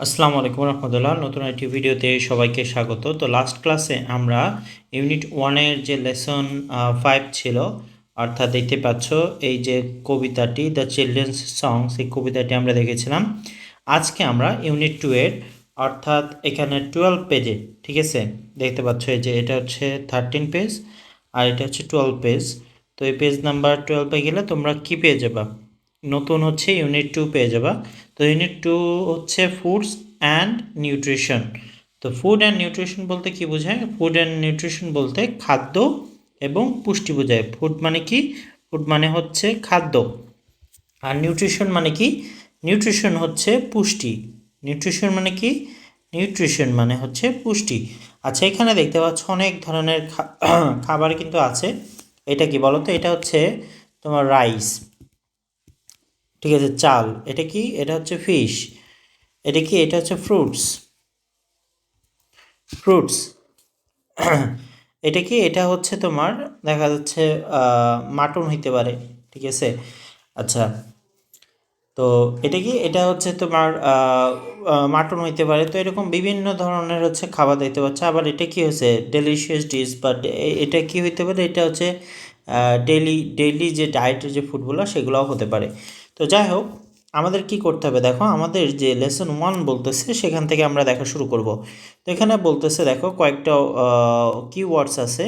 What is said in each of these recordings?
আসসালামু আলাইকুম রহমতুল্লাহ। নতুন একটি ভিডিওতে সবাইকে স্বাগত। তো লাস্ট ক্লাসে আমরা ইউনিট ওয়ানের যে লেসন ফাইভ ছিল, অর্থাৎ দেখতে পাচ্ছ এই যে কবিতাটি দ্য চিলড্রেন্স সং সেই কবিতাটি আমরা দেখেছিলাম। আজকে আমরা ইউনিট টু এর, অর্থাৎ এখানে টুয়েলভ পেজে ঠিক আছে? দেখতে পাচ্ছ এই যে এটা হচ্ছে থার্টিন পেজ আর এটা হচ্ছে টুয়েলভ পেজ তো এই পেজ নাম্বার টুয়েলভে গেলে তোমরা কি পেয়ে যাবা? নতুন হচ্ছে ইউনিট টু পেয়ে যাবা। তো ইউনিট টু হচ্ছে ফুডস অ্যান্ড নিউট্রিশন তো ফুড অ্যান্ড নিউট্রিশন বলতে কি বোঝায়? ফুড অ্যান্ড নিউট্রিশন বলতে খাদ্য এবং পুষ্টি বোঝায়। ফুড মানে কি? ফুড মানে হচ্ছে খাদ্য। আর নিউট্রিশন মানে কি? নিউট্রিশন হচ্ছে পুষ্টি। নিউট্রিশন মানে কি? নিউট্রিশন মানে হচ্ছে পুষ্টি। আচ্ছা এখানে দেখতে পাচ্ছ অনেক ধরনের খাবার কিন্তু আছে। এটা কি বলো তো এটা হচ্ছে তোমার রাইস ঠিক আছে, চাল, এটা কি? এটা হচ্ছে ফিশ এটা কি? এটা হচ্ছে ফ্রুটস ফ্রুটস এটা কি? এটা হচ্ছে তোমার, দেখা যাচ্ছে মাটন হইতে পারে, ঠিক আছে? আচ্ছা তো এটা কি? এটা হচ্ছে তোমার মাটন হইতে পারে। তো এরকম বিভিন্ন ধরনের হচ্ছে খাবার দেখতে পাচ্ছ। আবার এটা কি হচ্ছে ডেলিশিয়াস ডিশ বা এটা কি হইতে পারে? এটা হচ্ছে ডেলি ডেইলি যে ডায়েটের যে ফুডগুলো সেগুলোও হতে পারে। তো যাই হোক, আমাদের কি করতে হবে? দেখো, আমাদের যে লেসন ওয়ান বলতেছে, সেখান থেকে আমরা দেখা শুরু করব। তো এখানে বলতেছে, দেখো, কয়েকটা কিওয়ার্ডস আছে।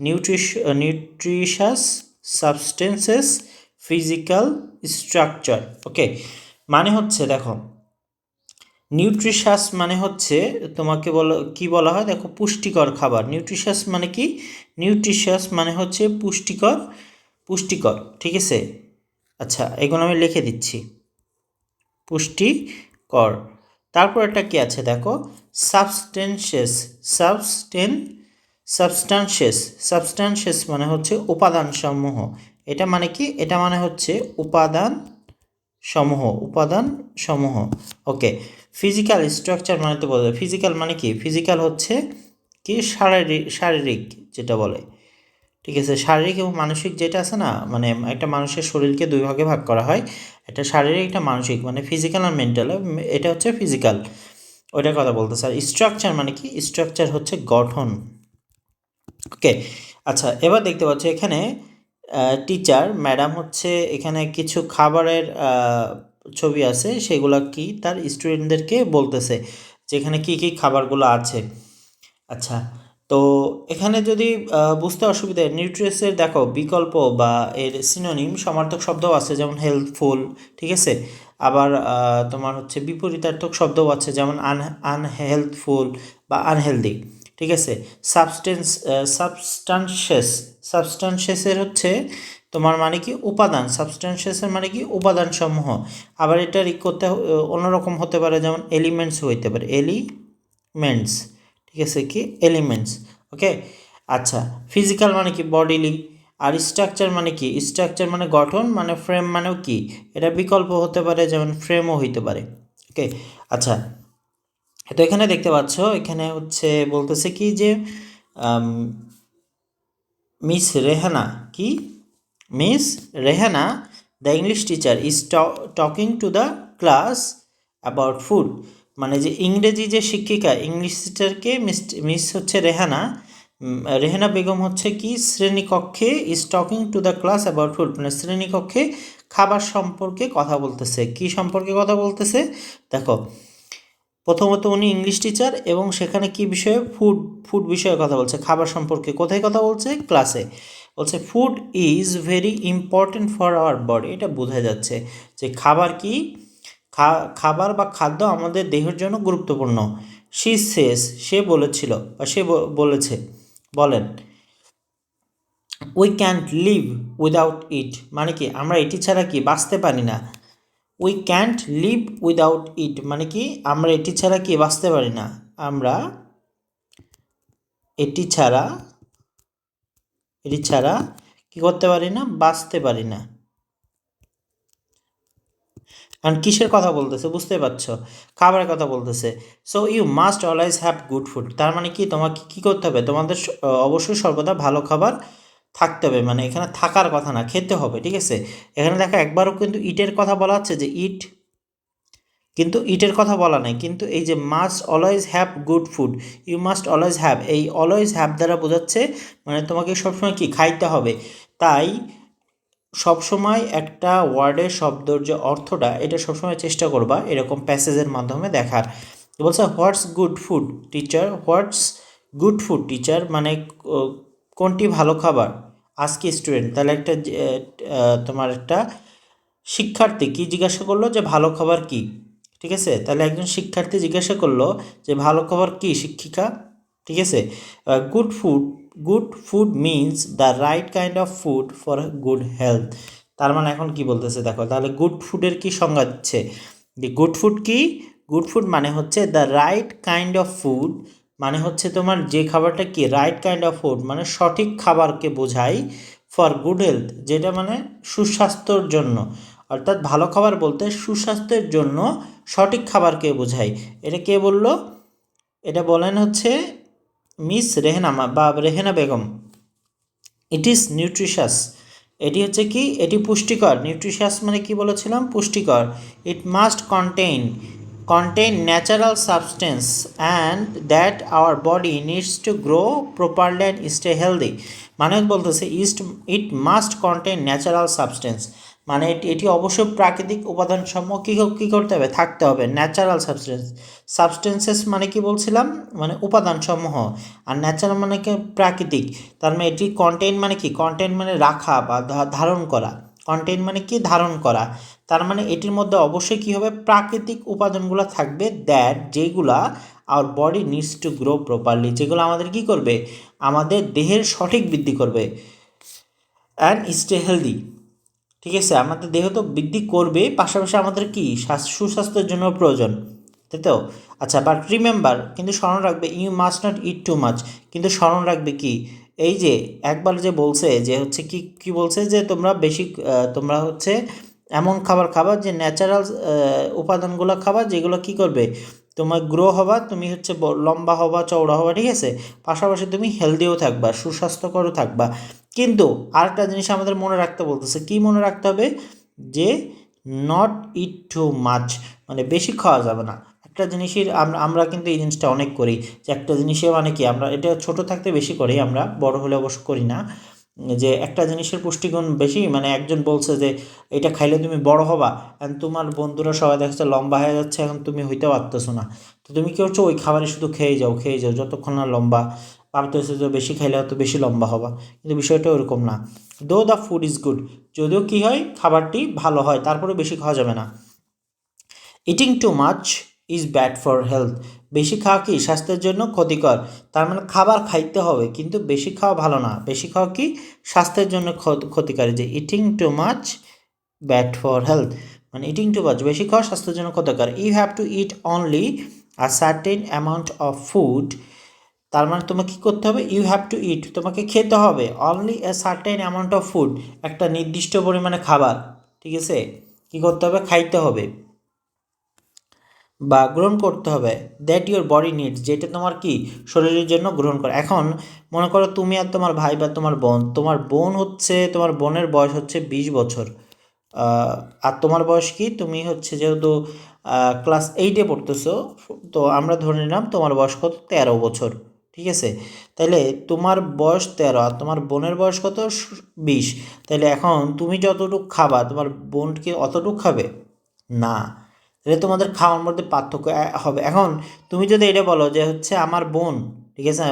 নিউট্রিশ nutritious substances physical structure okay মানে হচ্ছে, দেখো নিউট্রিশাস মানে হচ্ছে, তোমাকে বলো, কি বলা হয়? দেখো, পুষ্টিকর খাবার। নিউট্রিশাস মানে কি? নিউট্রিশাস মানে হচ্ছে পুষ্টিকর পুষ্টিকর, ঠিক আছে? আচ্ছা এগুলো আমি লিখে দিচ্ছি। পুষ্টিকর তারপর একটা কি আছে দেখো? সাবস্টেন্সেস সাবস্টেন সাবস্টান্সেস সাবস্টান্সেস মানে হচ্ছে উপাদান সমূহ এটা মানে কি? এটা মানে হচ্ছে উপাদান সমূহ উপাদান সমূহ ওকে ফিজিক্যাল স্ট্রাকচার মানে তো বলে ফিজিক্যাল মানে কি? ফিজিক্যাল হচ্ছে কি? শারীরিক শারীরিক যেটা বলে। ঠিক আছে, শারীরিক এবং মানসিক যেটা আছে না মানে একটা মানুষের শরীরকে দুই ভাগে ভাগ করা হয়। একটা শারীরিক, একটা মানসিক মানে ফিজিক্যাল আর মেন্টাল এটা হচ্ছে ফিজিক্যাল ওইটার কথা বলতেছে আর স্ট্রাকচার মানে কি? স্ট্রাকচার হচ্ছে গঠন। ওকে আচ্ছা এবার দেখতে পাচ্ছ এখানে টিচার ম্যাডাম হচ্ছে এখানে কিছু খাবারের ছবি আছে, সেগুলা কি তার স্টুডেন্টদেরকে বলতেছে যে এখানে কি কি খাবারগুলো আছে। আচ্ছা তো এখানে যদি বুঝতে অসুবিধা নিউট্রিয়েন্টসের দেখো বিকল্প বা এর সিনোনিম সমার্থক শব্দও আছে, যেমন হেলথফুল ঠিক আছে? আবার তোমার হচ্ছে বিপরীতার্থক শব্দও আছে, যেমন আন আনহেলথফুল বা আনহেলদি ঠিক আছে? সাবস্টেন্স সাবস্টান্সেস সাবস্টান্সেসের হচ্ছে তোমার মানে কি? উপাদান সাবস্টান্সেসের মানে কি? উপাদান সমূহ আবার এটা রিক করতে, অন্যরকম হতে পারে, যেমন এলিমেন্টস হইতে পারে এলিমেন্টস ঠিক আছে কি? এলিমেন্টস ওকে আচ্ছা ফিজিক্যাল মানে কি? বডিলি আর স্ট্রাকচার মানে কি? স্ট্রাকচার মানে গঠন মানে ফ্রেম মানেও কি? এটা বিকল্প হতে পারে, যেমন ফ্রেমও হইতে পারে ওকে আচ্ছা তো এখানে দেখতে পাচ্ছ, এখানে হচ্ছে বলতেছে কি যে মিস রেহানা কি? Miss Rehana the English teacher is talking to the class about food মানে যে ইংরেজি যে শিক্ষিকা, ইংলিশ টিচারকে মিস মিস হচ্ছে রেহানা। রেহানা বেগম হচ্ছে কি? শ্রেণীকক্ষে is talking to the class about food মানে শ্রেণীকক্ষে খাবার সম্পর্কে কথা বলতেছে। কি সম্পর্কে কথা বলতেছে? দেখো, প্রথমত উনি ইংলিশ টিচার এবং সেখানে কি বিষয়ে? ফুড ফুড বিষয়ে কথা বলছে। খাবার সম্পর্কে কোথায় কথা বলছে? ক্লাসে বলছে food is very important for our body এটা বোঝা যাচ্ছে যে খাবার কি? খাবার বা খাদ্য আমাদের দেহের জন্য গুরুত্বপূর্ণ। সি সেস, সে বলেছিল, বা সে বলেছে, বলেন we can't live without it মানে কি? আমরা এটি ছাড়া কি বাঁচতে পারি না? We can't live without it মানে কি? আমরা এটি ছাড়া কি বাঁচতে পারি না? আমরা এটি ছাড়া এটি ছাড়া কি করতে পারি না? বাঁচতে পারি না। কারণ কিসের কথা বলতেছে? বুঝতে পারছ। খাবারের কথা বলতেছে। So you must always have good food তার মানে কি? তোমাকে কী করতে হবে? তোমাদের অবশ্যই সর্বদা ভালো খাবার থাকতে হবে। মানে এখানে থাকার কথা না, খেতে হবে, ঠিক আছে? এখানে দেখো, একবারও কিন্তু ইটের কথা বলা হচ্ছে যে ইট কিন্তু ইটের কথা বলা নাই। কিন্তু এই যে must always have good food you must always have এই অলওয়েজ হ্যাভ দ্বারা বোঝাচ্ছে মানে তোমাকে সবসময় কি? খাইতে হবে। তাই সবসময় একটা ওয়ার্ডের শব্দর যে অর্থটা, এটা সবসময় চেষ্টা করবা এরকম প্যাসেজের মাধ্যমে দেখার। বলছে, what's good food, teacher? What's good food, teacher? মানে কোনটি ভালো খাবার? আজকে স্টুডেন্ট। তাহলে একটা তোমার একটা শিক্ষার্থী কি জিজ্ঞাসা করল যে, ভালো খাবার কি? ঠিক আছে? তাহলে একজন শিক্ষার্থী জিজ্ঞাসা করল যে, ভালো খাবার কি, শিক্ষিকা? ঠিক আছে? Good food good food means the right kind of food for good health তার মানে এখন কি বলতেছে? দেখো, তাহলে গুড ফুডের কি সংজ্ঞা দিচ্ছে? যে গুড ফুড কি? গুড ফুড মানে হচ্ছে the right kind of food মানে হচ্ছে তোমার যে খাবারটা কি রাইট কাইন্ড অফ ফুড মানে সঠিক খাবারকে বোঝায় ফর গুড হেলথ যেটা মানে সুস্বাস্থ্যর জন্য। অর্থাৎ ভালো খাবার বলতে সুস্বাস্থ্যের জন্য সঠিক খাবারকে বোঝায়। এটা কে বলল? এটা বলেন হচ্ছে মিস রেহেনা, মা- বা Rehana Begum. It is nutritious এটি হচ্ছে কি? এটি পুষ্টিকর। নিউট্রিশাস মানে কি বলেছিলাম? পুষ্টিকর। It must contain contain natural substance and that our body needs to grow properly and stay healthy মানে বলতেছে east it must contain natural substance মানে এটি এটি অবশ্যই প্রাকৃতিক উপাদান সমূহ কী কী করতে হবে? থাকতে হবে। ন্যাচারাল সাবস্টেন্স সাবস্টেন্সেস মানে কি বলছিলাম? মানে উপাদান সমূহ আর ন্যাচারাল মানে কি? প্রাকৃতিক। তার মানে এটি কন্টেন্ট মানে কি? কন্টেন্ট মানে রাখা বা ধারণ করা। কন্টেন্ট মানে কি? ধারণ করা। তার মানে এটির মধ্যে অবশ্যই কী হবে? প্রাকৃতিক উপাদানগুলো থাকবে দ্যাট যেগুলা our body needs to grow properly যেগুলো আমাদের কি করবে? আমাদের দেহের সঠিক বৃদ্ধি করবে। অ্যান্ড স্টে হেলদি ঠিক আছে, আমাদের দেহ তো বৃদ্ধি করবে পাশাপাশি আমাদের কি? সুস্বাস্থ্যের জন্য প্রয়োজন, তাই তো? আচ্ছা বাট রিমেম্বার কিন্তু স্মরণ রাখবে you must not eat too much কিন্তু স্মরণ রাখবে কি? এই যে, একবার যে বলছে যে হচ্ছে কি কি বলছে? যে তোমরা বেশি তোমরা হচ্ছে এমন খাবার খাবা যে ন্যাচারাল উপাদানগুলো খাবা যেগুলো কি করবে? তোমার গ্রো হবা, তুমি হচ্ছে লম্বা হবা, চওড়া হবা, ঠিক আছে? পাশাপাশি তুমি হেলদিও থাকবা, সুস্বাস্থ্যকরও থাকবা। কিন্তু আরেকটা জিনিস আমাদের মনে রাখতে বলতেছে, কি মনে রাখতে হবে? যে নট ইট টু মাছ মানে বেশি খাওয়া যাবে না। একটা জিনিসের আমরা আমরা কিন্তু এই জিনিসটা অনেক করি। যে একটা জিনিসে মানে কি, আমরা এটা ছোট থাকতে বেশি করি, আমরা বড় হলে অবশ্য করি না। যে একটা জিনিসের পুষ্টিগুণ বেশি মানে একজন বলছে যে, এটা খাইলে তুমি বড় হবা, and তোমার বন্ধুরা সবাই দেখছে লম্বা হয়ে যাচ্ছে, এখন তুমি হইতে পারতেছো না। তো তুমি কি করছ ওই খাবারে শুধু খেয়ে যাও খেয়ে যাও, যতক্ষণ না লম্বা ভাবতেছো যে বেশি খাইলে হয়তো বেশি লম্বা হবা। কিন্তু বিষয়টা ওরকম না। দো দ্য ফুড ইজ গুড যদিও কি হয়, খাবারটি ভালো হয় তারপরে বেশি খাওয়া যাবে না। Eating too much is bad for health বেশি খাওয়া কি স্বাস্থ্যের জন্য ক্ষতিকর? তার মানে খাবার খাইতে হবে, কিন্তু বেশি খাওয়া ভালো না। বেশি খাওয়া কি স্বাস্থ্যের জন্য ক্ষত- ক্ষতিকারী? যে eating too much bad for health মানে ইটিং টু মাচ বেশি খাওয়া স্বাস্থ্যের জন্য ক্ষতিকর। You have to eat only a certain amount of food তার মানে তোমাকে কী করতে হবে? ইউ হ্যাভ টু ইট তোমাকে খেতে হবে। Only a certain amount of food একটা নির্দিষ্ট পরিমাণে খাবার, ঠিক আছে? কী করতে হবে? খাইতে হবে বা গ্রহণ করতে হবে। দ্যাট ইউর বডি নিডস যেটা তোমার কি? শরীরের জন্য গ্রহণ করে। এখন মনে করো তুমি আর তোমার ভাই বা তোমার বোন তোমার বোন হচ্ছে, তোমার বোনের বয়স হচ্ছে বিশ বছর। আর তোমার বয়স কি? তুমি হচ্ছে যেহেতু ক্লাস এইটে পড়তেছো, তো আমরা ধরে নিলাম তোমার বয়স কত? তেরো বছর। ঠিক আছে? তাহলে তোমার বয়স তেরো আর তোমার বোনের বয়স কত? বিশ। তাহলে এখন তুমি যতটুকু খাবা, তোমার বোনকে অতটুকু খাবে? না। তাহলে তোমাদের খাওয়ার মধ্যে পার্থক্য হবে। এখন তুমি যদি এটা বলো যে হচ্ছে আমার বোন, ঠিক আছে?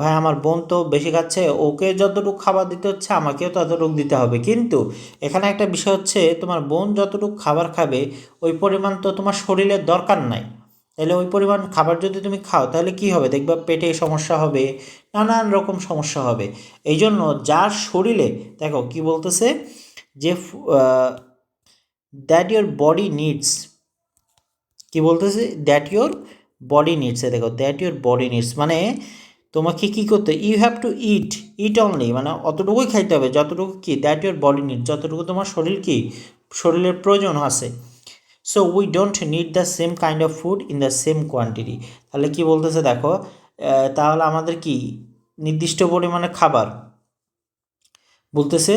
ভাই, আমার বোন তো বেশি খাচ্ছে, ওকে যতটুকু খাবার দিতে হচ্ছে, আমাকেও ততটুকু দিতে হবে। কিন্তু এখানে একটা বিষয় হচ্ছে, তোমার বোন যতটুকু খাবার খাবে, ওই পরিমাণ তো তোমার শরীরের দরকার নাই। তাহলে ওই পরিমাণ খাবার যদি তুমি খাও, তাহলে কি হবে? দেখবা পেটে সমস্যা হবে, নানান রকম সমস্যা হবে। এই জন্য যার শরীরে, দেখো কি বলতেছে? যে দ্যাট ইউর বডি নিডস কি বলতেছে? দ্যাট ইউর বডি নিডস দেখো দ্যাট ইউর বডি নিডস মানে তোমাকে কি করতে you have to eat eat only মানে অতটুকুই খাইতে হবে, যতটুকু কি দ্যাট ইউর বডি নিড যতটুকু তোমার শরীর কি, শরীরের প্রয়োজন আছে। So we don't need the same kind of food in the same quantity তাহলে কি বলতেছে দেখো তাহলে আমাদের কি নির্দিষ্ট পরিমাণে খাবার? বলতেছে,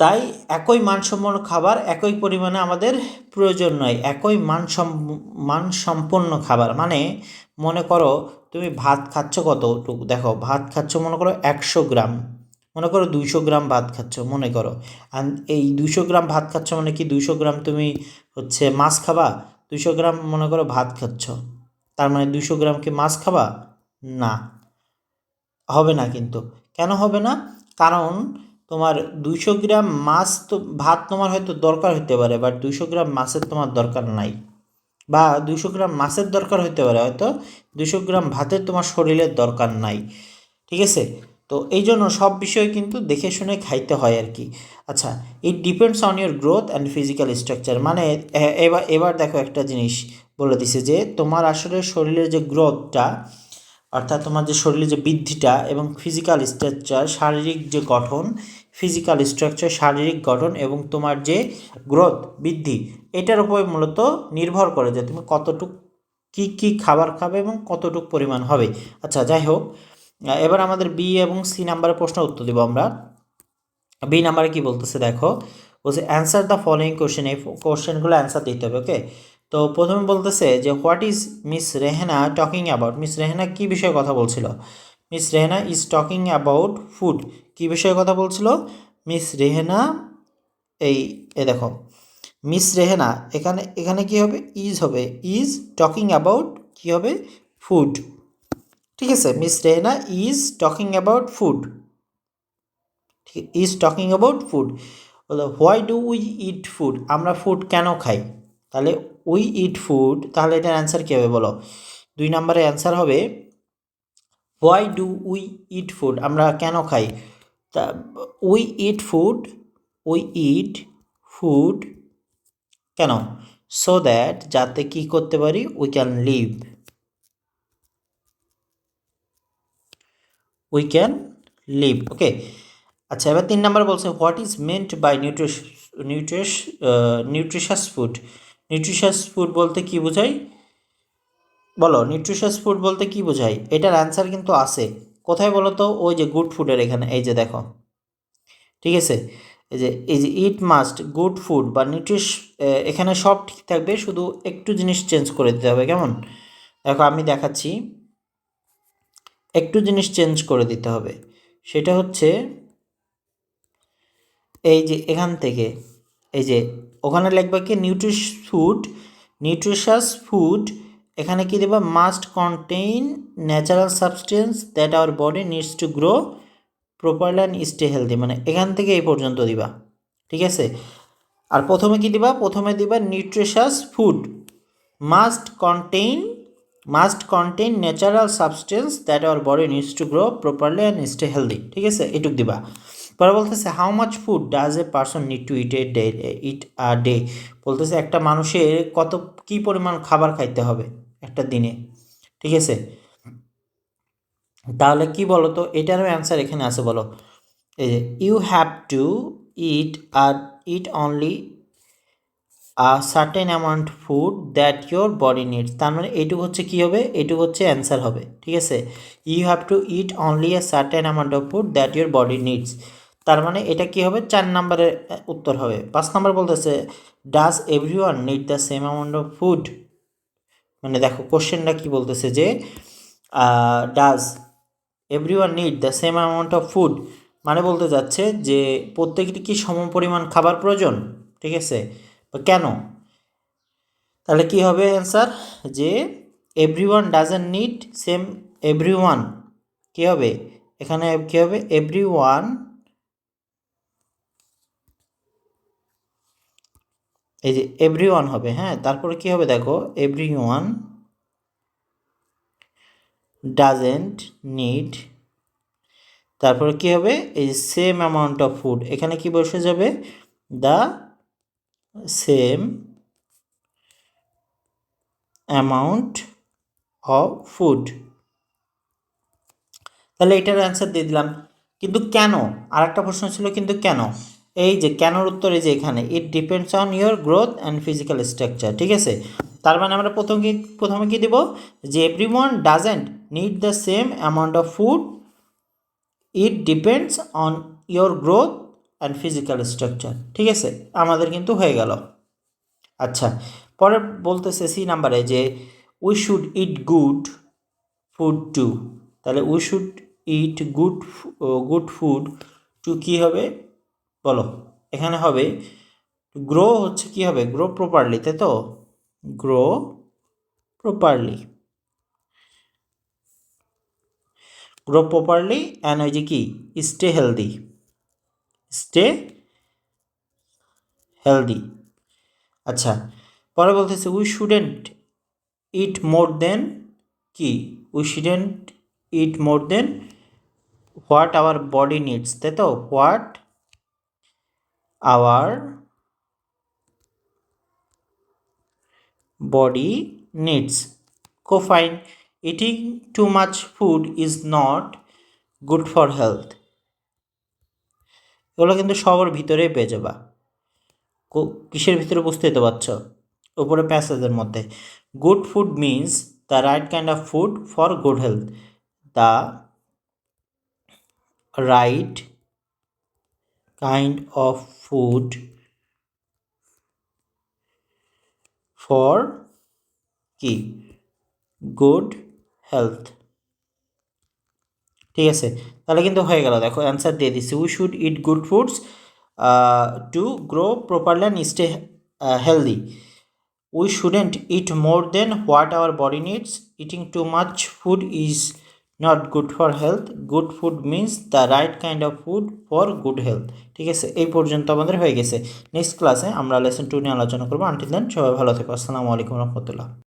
তাই একই মানসম্পন্ন খাবার একই পরিমাণে আমাদের প্রয়োজন নয়। একই মানসম, মানসম্পন্ন খাবার। মানে মনে করো, তুমি ভাত খাচ্ছ কতটুকু? দেখো, ভাত খাচ্ছ মনে করো একশো গ্রাম। মনে করো দুইশো গ্রাম ভাত খাচ্ছ, মনে করো। এই দুইশো গ্রাম ভাত খাচ্ছ মানে কি দুইশো গ্রাম তুমি হচ্ছে মাছ খাবা? দুইশো গ্রাম মনে করো ভাত খাচ্ছ। তার মানে দুইশো গ্রাম কি মাছ খাবা? না। হবে না কিন্তু। কেন হবে না? কারণ তোমার দুইশো গ্রাম মাছ তো, ভাত তোমার হয়তো দরকার হতে পারে বাট দুইশো গ্রাম মাছের তোমার দরকার নাই। বা দুইশো গ্রাম মাছের দরকার হতে পারে, হয়তো দুইশো গ্রাম ভাতের তোমার শরীরের দরকার নাই। ঠিক আছে? তো এই জন্য সব বিষয় কিন্তু দেখে শুনে খাইতে হয় আর কি। আচ্ছা it depends on your growth and physical structure মানে এবার এবার দেখো একটা জিনিস বলে দিছে যে, তোমার আসলে শরীরের যে গ্রোথটা অর্থাৎ তোমার যে শরীরের যে বৃদ্ধিটা এবং ফিজিক্যাল স্ট্রাকচার শারীরিক যে গঠন ফিজিক্যাল স্ট্রাকচার শারীরিক গঠন এবং তোমার যে গ্রোথ বৃদ্ধি, এটার উপর মূলত নির্ভর করে যে তুমি কতটুক কী কী খাবার খাবে এবং কতটুক পরিমাণ হবে। আচ্ছা যাই হোক এবার আমাদের বি এবং সি নাম্বারের প্রশ্ন উত্তর দেবো আমরা। বি নাম্বারে কি বলতেছে, দেখো, বলছে অ্যান্সার দ্য ফলোয়িং কোশ্চেন এই কোশ্চেনগুলো অ্যান্সার দিতে হবে ওকে তো প্রথমে বলতেছে যে what is miss Rehana talking about miss Rehana কী বিষয়ে কথা বলছিল? Miss Rehana is talking about food কি বিষয়ে কথা বলছিল? মিস রেহেনা এই, এ দেখো মিস রেহেনা এখানে এখানে কি হবে? ইজ হবে ইজ টকিং অ্যাবাউট কি হবে? ফুড ঠিক আছে, miss Rehana is talking about food is talking about food why do we eat food আমরা ফুড কেন খাই? তাহলে উই ইট ফুড তাহলে এটার অ্যান্সার কী হবে বলো? দুই নম্বরের অ্যান্সার হবে why do we eat food আমরা কেন খাই? তা we eat food we eat food কেন? সো দ্যাট যাতে কি করতে পারি we can live we can live okay আচ্ছা এবার তিন নাম্বার বলছে what is meant by নিউট্রিশ নিউট্রিশ nutritious food nutritious food বলতে কি বোঝায়? বলো নিউট্রিশাস ফুড বলতে কি বোঝায়? এটার অ্যান্সার কিন্তু আছে। কোথায় বলো তো? ওই যে গুড ফুডের এখানে, এই যে দেখো। ঠিক আছে? এই যে এই যে ইট মাস্ট গুড ফুড বা নিউট্রিশ এখানে সব ঠিক থাকবে, শুধু একটু জিনিস চেঞ্জ করে দিতে হবে, কেমন? দেখো, আমি দেখাচ্ছি। একটু জিনিস চেঞ্জ করে দিতে হবে। সেটা হচ্ছে এই যে এখান থেকে, এই যে ওখানে লিখবে কি নিউট্রিশ ফুড নিউট্রিশাস ফুড এখানে কি দেবা? Must contain natural substance that our body needs to grow properly and stay healthy মানে এখান থেকে এই পর্যন্ত দিবা, ঠিক আছে? আর প্রথমে কি দিবা? প্রথমে দিবা nutritious food must contain must contain natural substance that our body needs to grow properly and stay healthy ঠিক আছে? এটুক দিবা। পরে বলতেছে how much food does a person need to eat a day eat a day বলতেছে, একটা মানুষের কত, কি পরিমাণ খাবার খাইতে হবে একটা দিনে? ঠিক আছে? তাহলে কি বলো তো এটারও অ্যান্সার এখানে আছে বলো। এই যে you have to eat R eat only certain amount food that your body needs তার মানে এইটুকু হচ্ছে কী হবে? এইটুকু হচ্ছে অ্যান্সার হবে। ঠিক আছে? You have to eat only a certain amount of food that your body needs তার মানে এটা কি হবে? চার নম্বরের উত্তর হবে। পাঁচ নম্বর বলতেছে does everyone need the same amount of food মানে দেখো কোশ্চেনটা কি বলতেছে যে does everyone need the same amount of food মানে বলতে যাচ্ছে যে প্রত্যেকটি কি সম পরিমাণ খাবার প্রয়োজন? ঠিক আছে? কেন? তাহলে কি হবে অ্যান্সার যে everyone doesn't need same everyone কী হবে? এখানে কী হবে? এভরি ওয়ান এই যে এভরি ওয়ান হবে হ্যাঁ? তারপরে কি হবে দেখো? এভরি ওয়ান ডাজেন্ট নিড তারপরে কি হবে? এই সেম অ্যামাউন্ট অফ ফুড এখানে কি বসে যাবে? The same amount of food তাহলে এটার অ্যান্সার দিয়ে দিলাম। কিন্তু কেন? আর একটা প্রশ্ন ছিল, কিন্তু কেন? এই যে, কেনর উত্তর এই যে এখানে it depends on your growth and physical structure ঠিক আছে? তার মানে আমরা প্রথম কি, প্রথমে কি দেব? যে everyone doesn't need the same amount of food it depends on your growth and physical structure ঠিক আছে? আমাদের কিন্তু হয়ে গেল। আচ্ছা পরে বলতেছে সি নাম্বারে যে we should eat good food to তাহলে we should eat good good food to কী হবে? বলো, এখানে হবে গ্রো হচ্ছে কি হবে? গ্রো প্রপারলি তাই তো? Grow properly grow properly and ওই যে কি? স্টে হেলদি স্টে হেলদি আচ্ছা পরে বলতেছে we shouldn't eat more than কি we shouldn't eat more than what our body needs তাই তো what our body needs. Co-fine eating too much food is not good for health. এগুলো কিন্তু সবার ভিতরে পেয়ে যাবা। কিসের ভিতরে বুঝতেই তো পারছ? উপরে প্যাসেজের মধ্যে। Good food means the right kind of food for good health. The right kind of food for কি? Good health. ঠিক আছে? তাহলে কিন্তু হয়ে গেল। দেখো অ্যান্সার দিয়ে দিচ্ছি। We should eat good foods to grow properly and stay healthy we shouldn't eat more than what our body needs eating too much food is not good for health good food means the right kind of food for good health ঠিক আছে? এই পর্যন্ত আমাদের হয়ে গেছে। Next ক্লাসে আমরা lesson two নিয়ে আলোচনা করব। আনটিল দেন সবাই ভালো থেকো। আসসালামু আলাইকুম রহমতুল্লাহ।